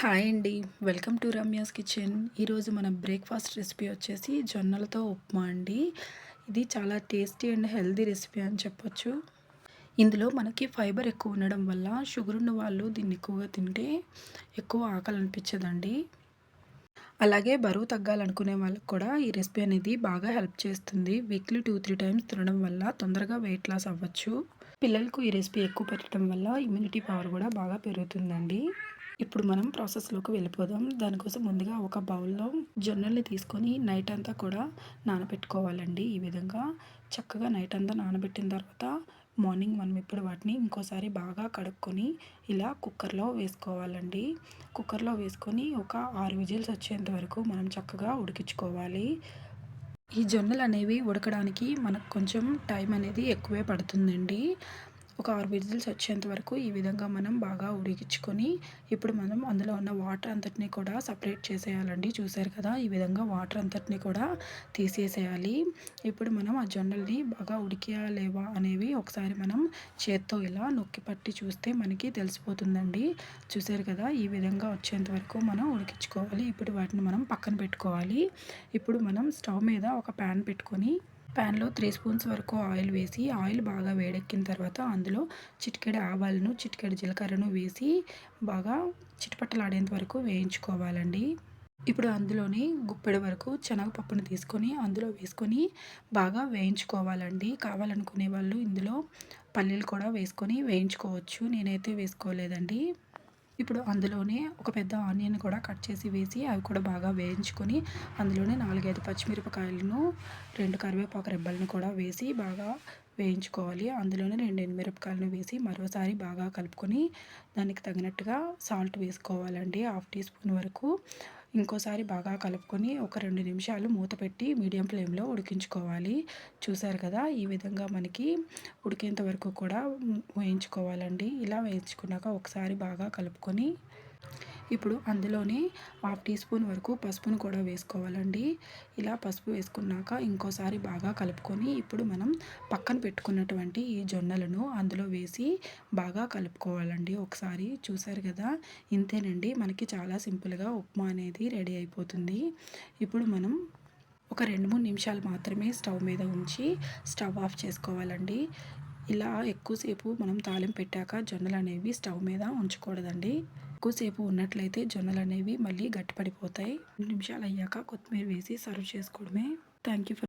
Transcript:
Hi అండి. Welcome to Ramya's kitchen. ఈరోజు మన బ్రేక్ఫాస్ట్ రెసిపీ వచ్చేసి జొన్నలతో ఉప్మా అండి. ఇది చాలా టేస్టీ అండ్ హెల్దీ రెసిపీ అని చెప్పొచ్చు. ఇందులో మనకి ఫైబర్ ఎక్కువ ఉండడం వల్ల షుగర్ ఉన్న వాళ్ళు దీన్ని ఎక్కువగా తింటే ఎక్కువ ఆకలి అనిపించదండి. అలాగే బరువు తగ్గాలనుకునే వాళ్ళకి కూడా ఈ రెసిపీ అనేది బాగా హెల్ప్ చేస్తుంది. వీక్లీ టూ త్రీ టైమ్స్ తినడం వల్ల తొందరగా వెయిట్ లాస్ అవ్వచ్చు. పిల్లలకు ఈ రెసిపీ ఎక్కువ పెట్టడం వల్ల ఇమ్యూనిటీ పవర్ కూడా బాగా పెరుగుతుందండి. ఇప్పుడు మనం ప్రాసెస్లోకి వెళ్ళిపోదాం. దానికోసం ముందుగా ఒక బౌల్లో జొన్నల్ని తీసుకొని నైట్ అంతా కూడా నానబెట్టుకోవాలండి ఈ విధంగా. చక్కగా నైట్ అంతా నానబెట్టిన తర్వాత మార్నింగ్ మనం ఇప్పుడు వాటిని ఇంకోసారి బాగా కడుక్కొని ఇలా కుక్కర్లో వేసుకోవాలండి. కుక్కర్లో వేసుకొని ఒక ఆరు విజిల్స్ వచ్చేంత వరకు మనం చక్కగా ఉడికించుకోవాలి. ఈ జొన్నలు అనేవి ఉడకడానికి మనకు కొంచెం టైం అనేది ఎక్కువే పడుతుందండి. ఒక ఆరు విజిల్స్ వచ్చేంత వరకు ఈ విధంగా మనం బాగా ఉడికించుకొని ఇప్పుడు మనం అందులో ఉన్న వాటర్ అంతటిని కూడా సపరేట్ చేసేయాలండి. చూసారు కదా ఈ విధంగా వాటర్ అంతటిని కూడా తీసేసేయాలి. ఇప్పుడు మనం ఆ జొన్నల్ని బాగా ఉడికియా లేవా అనేవి ఒకసారి మనం చేత్తో ఇలా నొక్కి పట్టి చూస్తే మనకి తెలిసిపోతుందండి. చూసారు కదా ఈ విధంగా వచ్చేంత వరకు మనం ఉడికించుకోవాలి. ఇప్పుడు వాటిని మనం పక్కన పెట్టుకోవాలి. ఇప్పుడు మనం స్టవ్ మీద ఒక ప్యాన్ పెట్టుకొని ప్యాన్లో త్రీ స్పూన్స్ వరకు ఆయిల్ వేసి ఆయిల్ బాగా వేడెక్కిన తర్వాత అందులో చిటికెడు ఆవాలను చిటికెడు జీలకర్రను వేసి బాగా చిటపట్టలాడేంత వరకు వేయించుకోవాలండి. ఇప్పుడు అందులోని గుప్పెడు వరకు శనగపప్పును తీసుకొని అందులో వేసుకొని బాగా వేయించుకోవాలండి. కావాలనుకునే వాళ్ళు ఇందులో పల్లీలు కూడా వేసుకొని వేయించుకోవచ్చు. నేనైతే వేసుకోలేదండి. ఇప్పుడు అందులోనే ఒక పెద్ద ఆనియన్ కూడా కట్ చేసి వేసి అవి కూడా బాగా వేయించుకొని అందులోనే నాలుగైదు పచ్చిమిరపకాయలను రెండు కరివేపాకు రెబ్బలను కూడా వేసి బాగా వేయించుకోవాలి. అందులోనే రెండు ఎండుమిరపకాయలను వేసి మరోసారి బాగా కలుపుకొని దానికి తగినట్టుగా సాల్ట్ వేసుకోవాలండి. హాఫ్ టీ స్పూన్ వరకు. ఇంకోసారి బాగా కలుపుకొని ఒక రెండు నిమిషాలు మూత పెట్టి మీడియం ఫ్లేమ్లో ఉడికించుకోవాలి. చూసారు కదా ఈ విధంగా మనకి ఉడికేంత వరకు కూడా వేయించుకోవాలండి. ఇలా వేయించుకున్నాక ఒకసారి బాగా కలుపుకొని ఇప్పుడు అందులోనే హాఫ్ టీ స్పూన్ వరకు పసుపును కూడా వేసుకోవాలండి. ఇలా పసుపు వేసుకున్నాక ఇంకోసారి బాగా కలుపుకొని ఇప్పుడు మనం పక్కన పెట్టుకున్నటువంటి ఈ జొన్నలను అందులో వేసి బాగా కలుపుకోవాలండి. ఒకసారి చూసారు కదా ఇంతేనండి. మనకి చాలా సింపుల్గా ఉప్మా అనేది రెడీ అయిపోతుంది. ఇప్పుడు మనం ఒక రెండు మూడు నిమిషాలు మాత్రమే స్టవ్ మీద ఉంచి స్టవ్ ఆఫ్ చేసుకోవాలండి. ఇలా ఎక్కువసేపు మనం తాలింపు పెట్టాక జొన్నలు అనేవి స్టవ్ మీద ఉంచకూడదండి. ఎక్కువసేపు ఉన్నట్లయితే జొన్నలు అనేవి మళ్ళీ గట్టిపడిపోతాయి. రెండు నిమిషాలు అయ్యాక కొత్తిమీర వేసి సర్వ్ చేసుకోవడమే. Thank you for